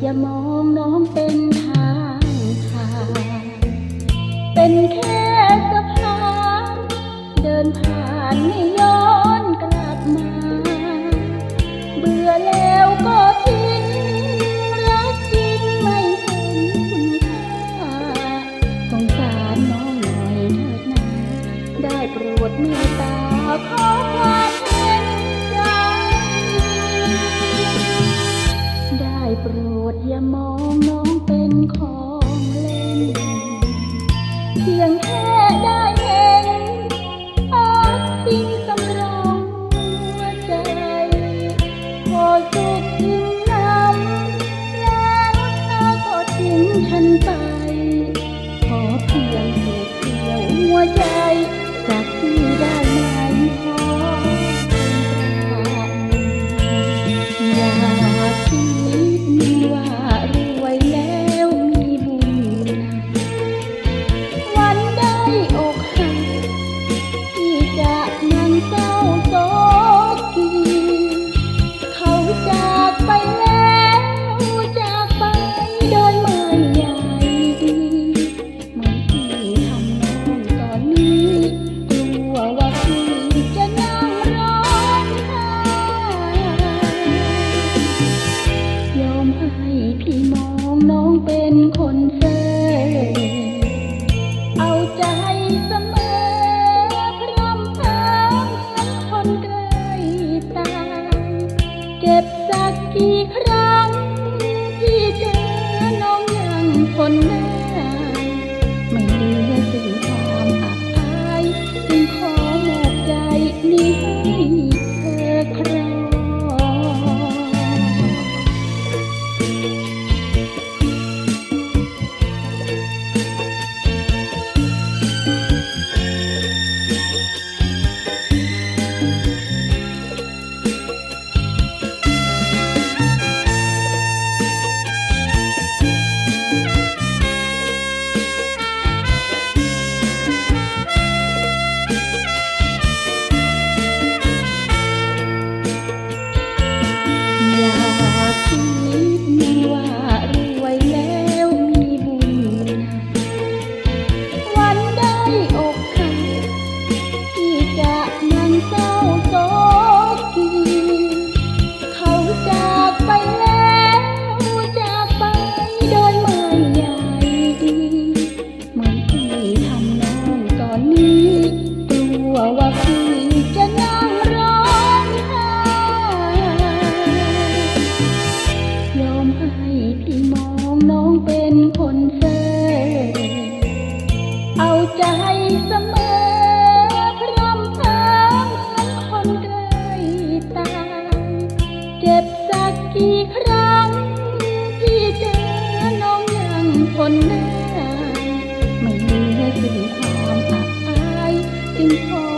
อย่ามองน้องเป็นทางผ่านเป็นแค่สะพานเดินผ่านไม่ย้อนกลับมา เบื่อแล้วก็ทิ้งรักจริงไม่เห็นคุณค่าสงสารน้องหน่อยเถิดนะได้โปรดเมตตาขอความ โปรดอย่ามองน้องเป็นของเล่น เพียงแค่ได้เห็นอาสิ่งสำรองหัวใจ พอสุดทิ้งน้ำแล้วเธอก็ทิ้งฉันไป ขอเพียงเศษเดียวหัวใจจากที่ คนแม่ ให้พี่มองน้องเป็นคนเซ่เอาใจเสมอร้อมทางทั้งคนใกล้ตาเจ็บสักกี่ครั้ง ที่เจอน้องยังทนได้ ไม่เลืสิ่งความอับอายจึงพอ